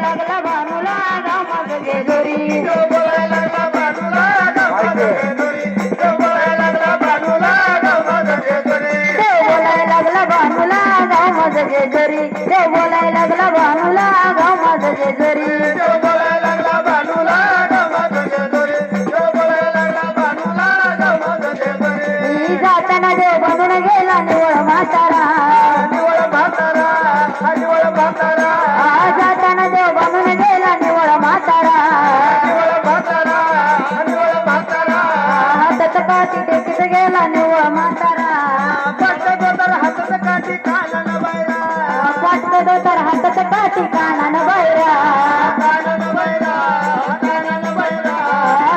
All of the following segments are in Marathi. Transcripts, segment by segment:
लागला बानुला गाव माझं जेजुरी देव बोलायला लागला बानुला गाव माझं जेजुरी देव बोलायला लागला बानुला गाव माझं जेजुरी देव बोलायला लागला बानुला गाव माझं जेजुरी लागला देव जाताना देव बनून गेला निवळ म्हातारा. निवळ म्हातारा निवळ म्हातारा. टेकीत गेला निवळ म्हातारा. पट्ट तर हातात काठी कानान बैरा वाटत तर हातात काठी कानान बैरा कानान बैरा कानान बैरा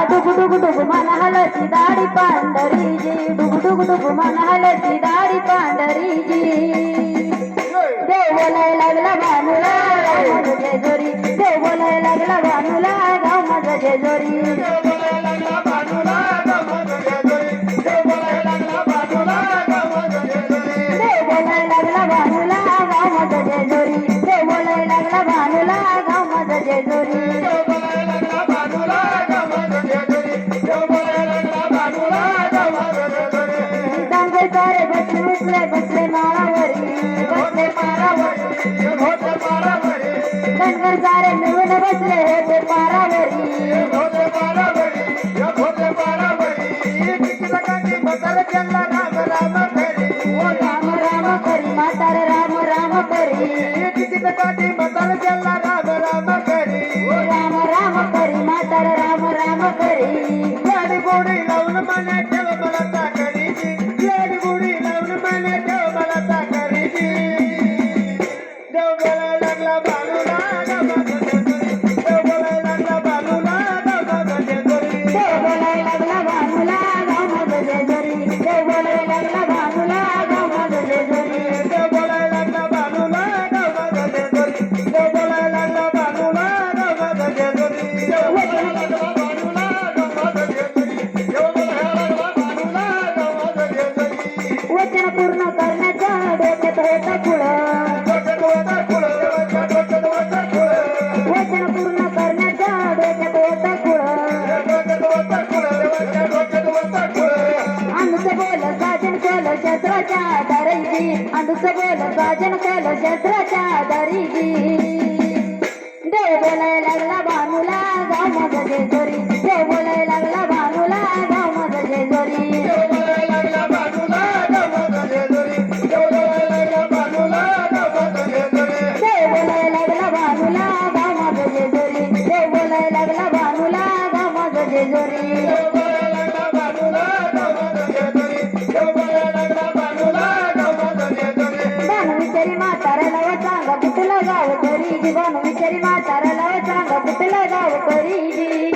डुगु डुगु डुगु मन हलती दाढी पांढरीजी. डुगु डुगु डुगु मन हलती दाढी पांढरीजी. देव बोलाय लागला भानूला जेजुरी. देव बोलाय लागला भानूला गाव माझं जेजुरी. सारे मिळून बसले होते पारावरी होते राम राम करी ओ राम राम करी म्हातार राम राम करी. किती काठी बदल केला. पूर्ण करण्याच्या डोक्यात होता वचन पूर्ण करण्याच्या डोक्यात होता अनुस बोल साजन केलं शस्त्राच्या आधारीजी अनुस बोल साजन केलं शस्त्राच्या आधारीजी देव बोलाय लागला बानूला गाव माझं जेजुरी देव बोलाय लागला व कुठलं गाव करी जी विचारी म्हाताऱ्याला व सांगा कुठलं गाव करी जी